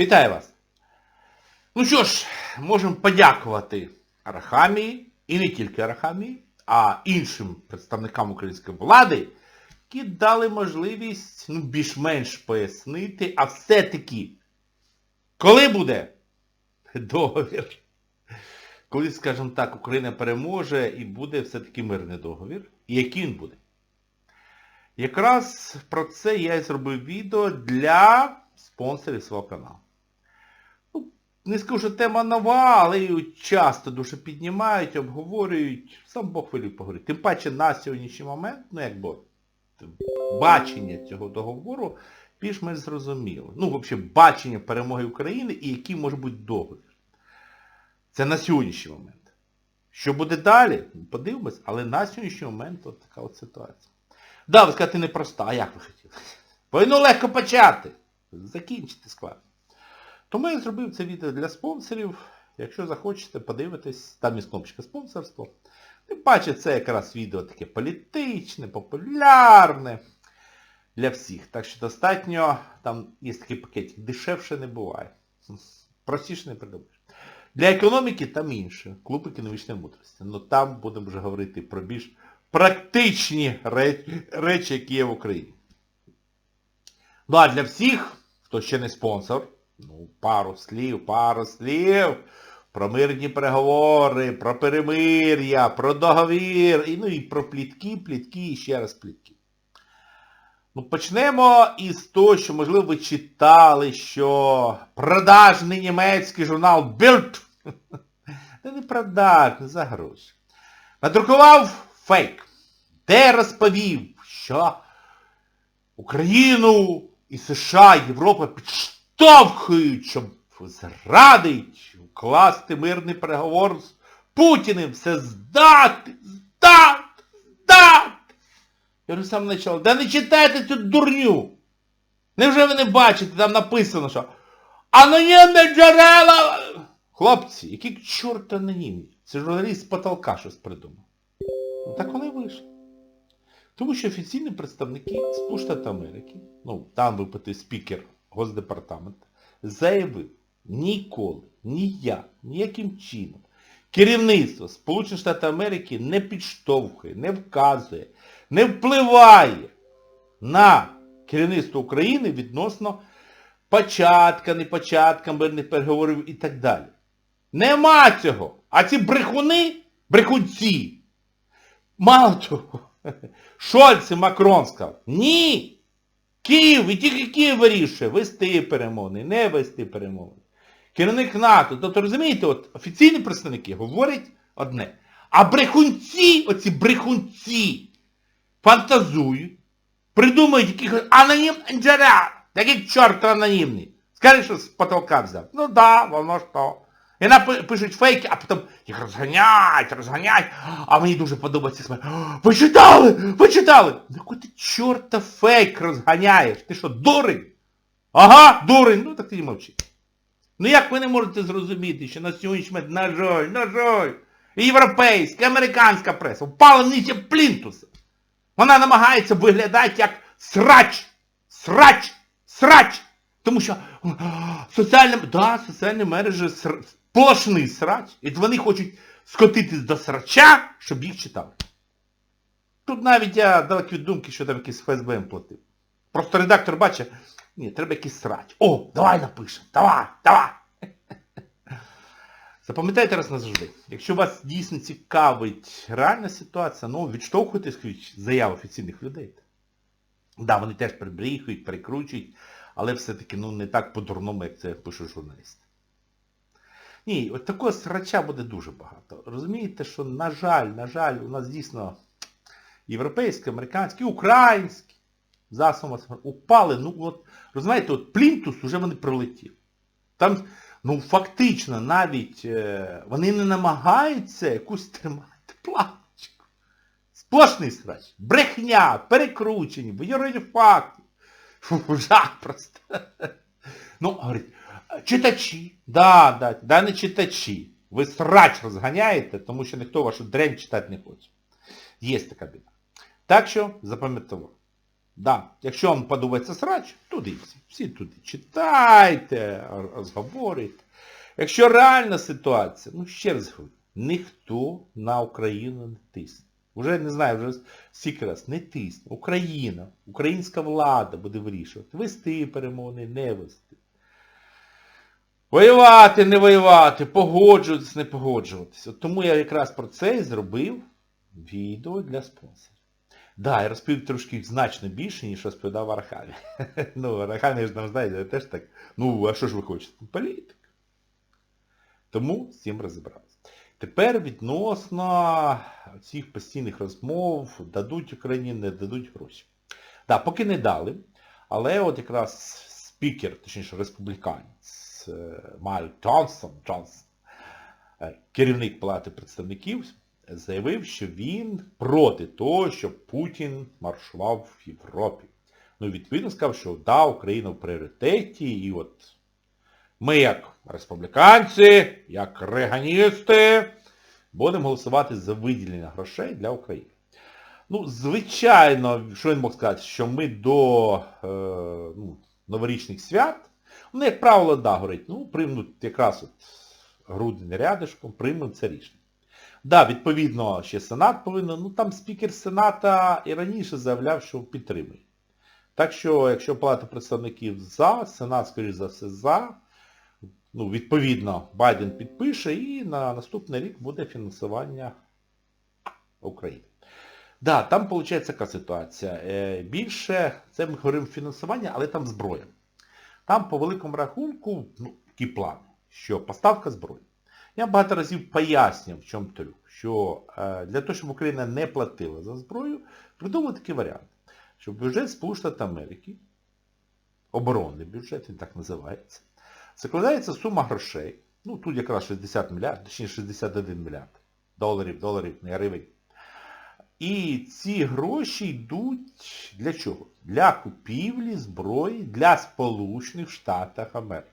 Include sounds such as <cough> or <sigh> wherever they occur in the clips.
Вітаю вас! Ну що ж, можемо подякувати Арахамії, і не тільки Арахамії, а іншим представникам української влади, які дали можливість ну, більш-менш пояснити, а все-таки, коли буде договір? Коли, скажімо так, Україна переможе і буде все-таки мирний договір, і який він буде? Якраз про це я і зробив відео для спонсорів свого каналу. Не скажу, що тема нова, але її часто дуже піднімають, обговорюють. Сам Бог велів поговорити. Тим паче на сьогоднішній момент, ну якби бачення цього договору більш-менш зрозуміло. Ну, взагалі, бачення перемоги України і який може бути договір. Це на сьогоднішній момент. Що буде далі? Подивимось, але на сьогоднішній момент от така от ситуація. Да, ви скажете, непроста, а як ви хотіли? Війну легко почати. Закінчити складно. Тому я зробив це відео для спонсорів. Якщо захочете, подивитись, там є кнопочка спонсорство. Тим паче це якраз відео таке політичне, популярне для всіх. Так що достатньо, там є такий пакетик, дешевше не буває. Простіше не придумаєш. Для економіки там інше. Клуб економічної мудрості. Ну там будемо вже говорити про більш практичні речі, які є в Україні. Ну а для всіх, хто ще не спонсор, ну, пару слів, пару слів про мирні переговори, про перемир'я, про договір, і, ну і про плітки, плітки і ще раз плітки. Ну, почнемо із того, що, можливо, ви читали, що продажний німецький журнал Bild, це <laughs> не продажний, за гроші, надрукував фейк, де розповів, що Україну і США, Європа підштовхують, щоб зрадить, укласти мирний переговор з Путіним, все здати, здати, здати. Я вже сам почав, да не читайте цю дурню. Невже ви не бачите, там написано, що анонімне джерела... Хлопці, які к чорта анонімні? Це журналіст з потолка щось придумав. Ну так вони вийшли. Тому що офіційні представники Сполучених Америки, ну, там випитий спікер Госдепартаменту, заявив, ніколи, ніяк, ніяким чином керівництво Сполучених Штатів Америки не підштовхує, не вказує, не впливає на керівництво України відносно початка, не початка мирних переговорів і так далі. Нема цього. А ці брехуни, брехунці, мало того, <laughs> Шольц і Макрон сказав, ні, Київ, і тільки Київ вирішує, вести перемовини, не вести перемовини. Керівник НАТО, тобто розумієте, от офіційні представники говорять одне. А брехунці, оці брехунці, фантазують, придумують якихось анонімних джерел, таких чорт анонімний. Скажи, що з потолка взяв. Ну да, воно то. І напишуть фейки, а потім їх розганяють, розганяють. А мені дуже подобається смерть. Ви читали? Ви читали? Який ти чорта фейк розганяєш? Ти що, дурень? Ага, дурень. Ну так ти і мовчи. Ну як ви не можете зрозуміти, що на сьогоднішній момент, на жаль, на жаль, європейська, американська преса впала нижче плінтуса. Вона намагається виглядати як срач, срач, срач. Тому що соціальні, да, соціальні мережі сплошний срач, і вони хочуть скотитись до срача, щоб їх читали. Тут навіть я далеко від думки, що там якийсь ФСБ платив. Просто редактор бачить, ні, треба якийсь срач. О, давай напишемо, давай, давай. <laughs> Запам'ятайте раз назавжди. Якщо вас дійсно цікавить реальна ситуація, ну відштовхуйтесь від заяв офіційних людей. Так, да, вони теж прибріхують, перекручують, але все-таки ну, не так по-дурному, як це пишуть журналісти. Ні, от такого срача буде дуже багато. Розумієте, що, на жаль, на жаль, у нас дійсно європейські, американські, українські засоби упали. Ну от, розумієте, от плінтус вже вони прилетів. Там, ну фактично, навіть е, вони не намагаються якусь тримати планочку. Сплошний срач. Брехня, перекручені, вийорені факти. Фу, жах просто. Ну, говорить, читачі, да, да, да не читачі. Ви срач розганяєте, тому що ніхто вашу дрянь читати не хоче. Є така біда. Так що, запам'ятовуємо. Да. Якщо вам подобається срач, туди всі. Всі туди. Читайте, розговорюйте. Якщо реальна ситуація, ну ще раз говорю, ніхто на Україну не тисне. Уже не знаю, вже скільки раз, не тисне. Україна, українська влада буде вирішувати. Вести перемовини, не вести. Воювати, не воювати, погоджуватись, не погоджуватись. От тому я якраз про це і зробив відео для спонсорів. Да, я розповів трошки значно більше, ніж розповідав Арахамі. <laughs> ну, Арахамі ж нам знаєте, теж так. Ну, а що ж ви хочете? Політик. Тому з цим розібрався. Тепер відносно цих постійних розмов, дадуть Україні, не дадуть гроші. Так, поки не дали, але от якраз спікер, точніше республіканець е, Майк Джонсон, Джонсон, е, керівник Палати представників, заявив, що він проти того, щоб Путін маршував в Європі. Ну, відповідно сказав, що да, Україна в пріоритеті, і от ми як республіканці, як реганісти, будемо голосувати за виділення грошей для України. Ну, звичайно, що він мог сказати, що ми до е, ну, новорічних свят, ну, як правило, да, говорить, ну, приймуть якраз от грудень рядишком, приймемо це рішення. Да, відповідно, ще Сенат повинен, ну там спікер Сената і раніше заявляв, що підтримує. Так що, якщо Палата представників за, Сенат, скоріш за все, за, ну, відповідно, Байден підпише і на наступний рік буде фінансування України. Да, там виходить така ситуація. Е, Більше, це ми говоримо фінансування, але там зброя. Там по великому рахунку, ну, такий план, що поставка зброї. Я багато разів пояснював, в чому трюк, що е, для того, щоб Україна не платила за зброю, придумали такий варіант, що бюджет Сполучених Америки, оборонний бюджет, він так називається, закладається сума грошей, ну тут якраз 60 мільярдів, точніше 61 мільярд доларів, доларів, не гривень. І ці гроші йдуть для чого? Для купівлі зброї для Сполучених Штатів Америки.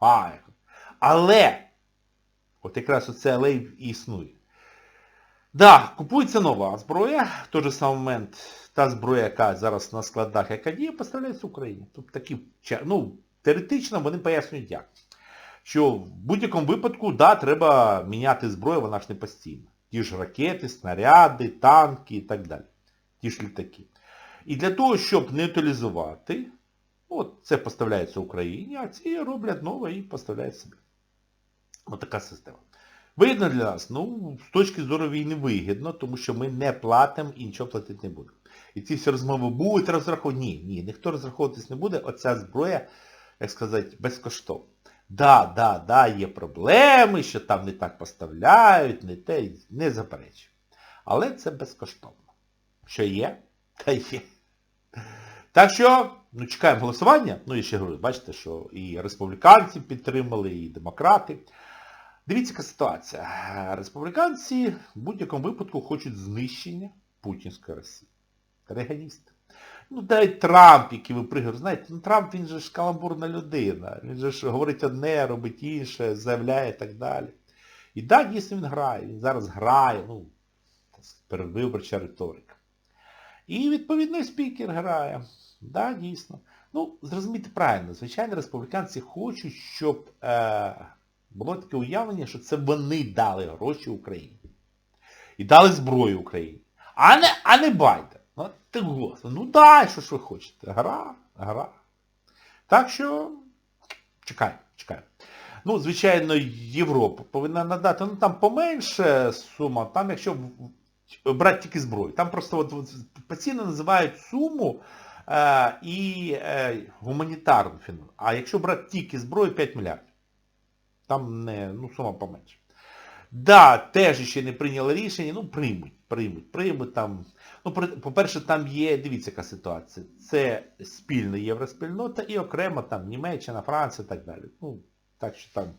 А, але, от якраз оце але існує. Да, купується нова зброя, в той же самий момент та зброя, яка зараз на складах, яка діє, поставляється Україні. Тобто такі, ну, теоретично вони пояснюють як. Що в будь-якому випадку, да, треба міняти зброю, вона ж не постійна. Ті ж ракети, снаряди, танки і так далі. Ті ж літаки. І для того, щоб нейтралізувати, от це поставляється Україні, а ці роблять нове і поставляють собі. Ось така система. Вигідно для нас? Ну, з точки зору війни вигідно, тому що ми не платимо і нічого платити не будемо. І ці всі розмови будуть розраховувати. Ні, ні, ніхто розраховуватись не буде. Оця зброя, як сказати, безкоштовна. Да, да, да, є проблеми, що там не так поставляють, не те, не заперечую. Але це безкоштовно. Що є, <laughs> та є. Так що, ну, чекаємо голосування. Ну, я ще говорю, бачите, що і республіканці підтримали, і демократи. Дивіться, яка ситуація. Республіканці в будь-якому випадку хочуть знищення Путінської Росії. Реганісти. Ну, навіть Трамп, який ви пригадуєте, знаєте, ну Трамп, він же ж каламбурна людина. Він же ж говорить одне, робить інше, заявляє і так далі. І так, дійсно він грає. Він зараз грає, ну, передвиборча риторика. І відповідно спікер грає. Да, дійсно. Ну, зрозумійте правильно, звичайно, республіканці хочуть, щоб е, було таке уявлення, що це вони дали гроші Україні. І дали зброю Україні. А не, а не Байден. Ну, ти господи, ну дай, що ж ви хочете. Гра, гра. Так що, чекаємо, чекаємо. Ну, звичайно, Європа повинна надати, ну там поменше сума, там якщо брати тільки зброю. Там просто от постійно називають суму е, і е, гуманітарну фінансу. А якщо брати тільки зброю, 5 мільярдів. Там не, ну, сума поменше. Да, теж ще не прийняли рішення, ну приймуть, приймуть, приймуть там. Ну, по-перше, там є, дивіться, яка ситуація. Це спільна євроспільнота і окремо там Німеччина, Франція і так далі. Ну, так що там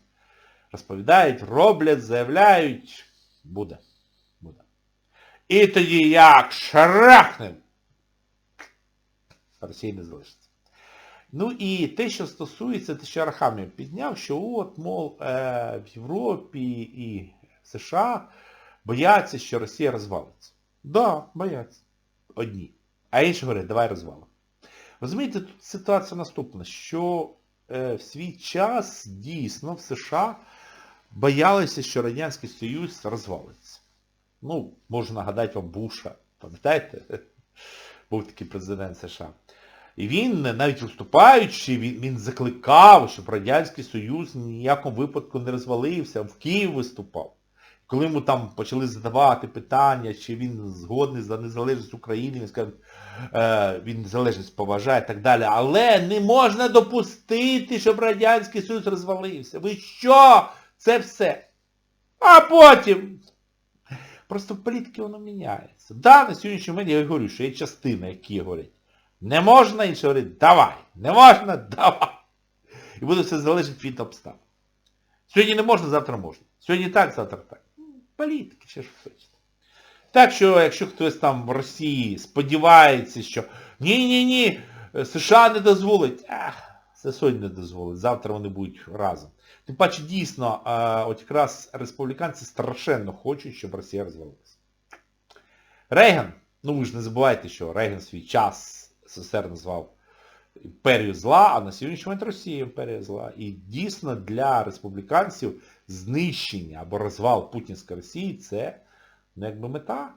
розповідають, роблять, заявляють. Буде. Буде. І тоді як шарахнем, Росії не залишиться. Ну і те, що стосується, те, що Архамів підняв, що от, мов, е, в Європі і США бояться, що Росія розвалиться. Да, бояться. Одні. А інші говорять, давай розвалимо. Розумієте, тут ситуація наступна, що е, в свій час дійсно в США боялися, що Радянський Союз розвалиться. Ну, можу нагадати вам Буша, пам'ятаєте? Був такий президент США. І він, навіть виступаючи, він, він закликав, щоб Радянський Союз ніякому випадку не розвалився, в Київ виступав. Коли йому там почали задавати питання, чи він згодний за незалежність України, він сказав, е, він незалежність поважає і так далі. Але не можна допустити, щоб Радянський Союз розвалився. Ви що? Це все. А потім. Просто в політиці воно міняється. Да, на сьогоднішній момент я говорю, що є частина, які говорять, не можна, інші говорять, давай. Не можна, давай. І буде все залежати від обставин. Сьогодні не можна, завтра можна. Сьогодні так, завтра так. Політики, ще ж хочете. Так що, якщо хтось там в Росії сподівається, що ні-ні-ні, США не дозволить, ах, це сьогодні не дозволить, завтра вони будуть разом. Тим паче, дійсно, от якраз республіканці страшенно хочуть, щоб Росія розвалилася. Рейган, ну ви ж не забувайте, що Рейган свій час СССР назвав імперію зла, а на сьогоднішній момент Росія імперія зла. І дійсно для республіканців знищення або розвал Путінської Росії це ну, якби мета.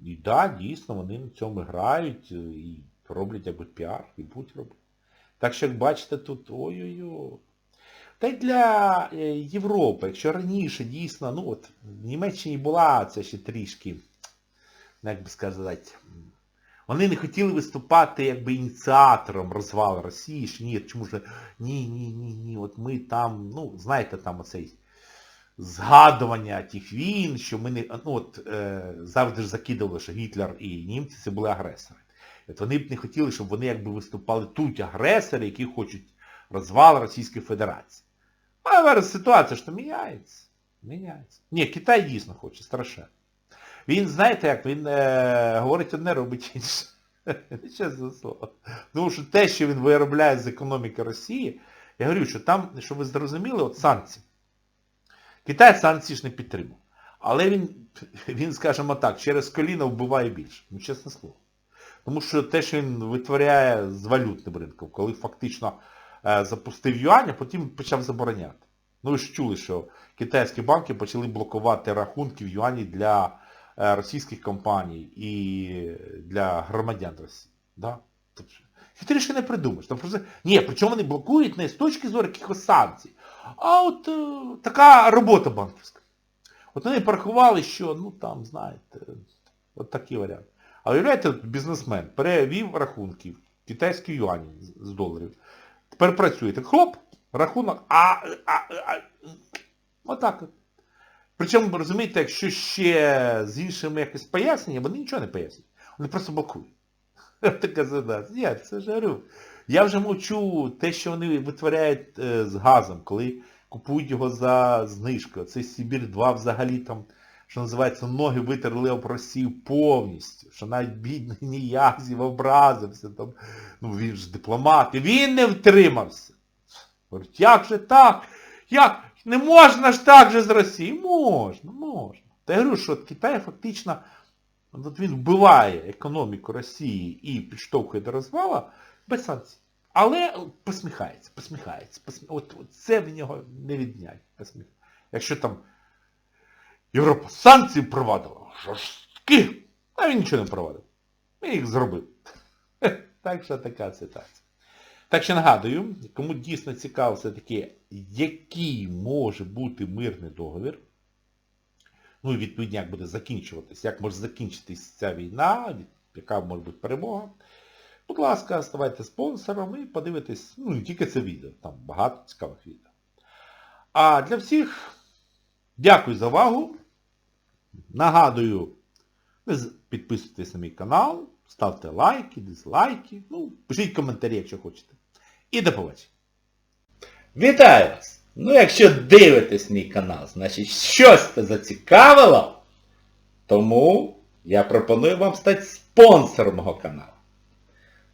І так, да, дійсно, вони на цьому грають і роблять якби піар, і будуть робити. Так що, як бачите, тут ой-ой-ой. Та й для Європи, якщо раніше дійсно, ну от в Німеччині була це ще трішки, ну, як би сказати, вони не хотіли виступати якби ініціатором розвалу Росії, що ні, чому ж ні, ні, ні, ні, от ми там, ну, знаєте, там оцей згадування тих війн, що ми не, ну от е, завжди ж закидували, що Гітлер і німці це були агресори. От вони б не хотіли, щоб вони якби виступали тут агресори, які хочуть розвал Російської Федерації. А зараз ситуація ж то міняється. Міняється. Ні, Китай дійсно хоче, страшенно. Він, знаєте, як він е, говорить одне, робить інше. <laughs> Чесне слово. Тому що те, що він виробляє з економіки Росії, я говорю, що там, щоб ви зрозуміли, от санкції. Китай санкції ж не підтримав. Але він, він, скажімо так, через коліно вбиває більше. Ну, чесне слово. Тому що те, що він витворяє з валютним ринком, коли фактично е, запустив юань, а потім почав забороняти. Ну ви ж чули, що китайські банки почали блокувати рахунки в юані для е, російських компаній і для громадян Росії. Да? Тобто, хитріше не придумаєш. Ні, причому вони блокують не з точки зору якихось санкцій, а от е, така робота банківська. От вони порахували, що, ну там, знаєте, от такий варіант. А уявляєте, бізнесмен перевів рахунки в китайські юані з доларів. Тепер працює. Так хлоп, рахунок, а, а, а отак от. Причому, розумієте, якщо ще з іншими якось пояснення, вони нічого не пояснюють. Вони просто блокують. <laughs> Така задача. Ні, це ж говорю. Я вже мовчу те, що вони витворяють е, з газом, коли купують його за знижкою. Цей Сибір 2 взагалі там, що називається, ноги витерли об Росію повністю. Що навіть бідний <laughs> Ніязів образився. Там, ну він ж дипломат. І він не втримався. Говорить, як же так? Як? Не можна ж так же з Росії? Можна, можна. Та я говорю, що Китай фактично, от він вбиває економіку Росії і підштовхує до розвала без санкцій. Але посміхається, посміхається. Посміх... От, от це в нього не віднять. Якщо там Європа санкції провадила, жорсткі, а він нічого не провадив. Він їх зробив. <laughs> Так що така ситуація. Так що нагадую, кому дійсно цікаво все-таки, який може бути мирний договір, ну і відповідно, як буде закінчуватись, як може закінчитись ця війна, яка може бути перемога, будь ласка, ставайте спонсором і подивитесь, ну не тільки це відео, там багато цікавих відео. А для всіх дякую за увагу. Нагадую, підписуйтесь на мій канал, ставте лайки, дизлайки, ну, пишіть коментарі, якщо хочете. І до побачення. Вітаю вас! Ну якщо дивитесь мій канал, значить щось це зацікавило, тому я пропоную вам стати спонсором мого каналу.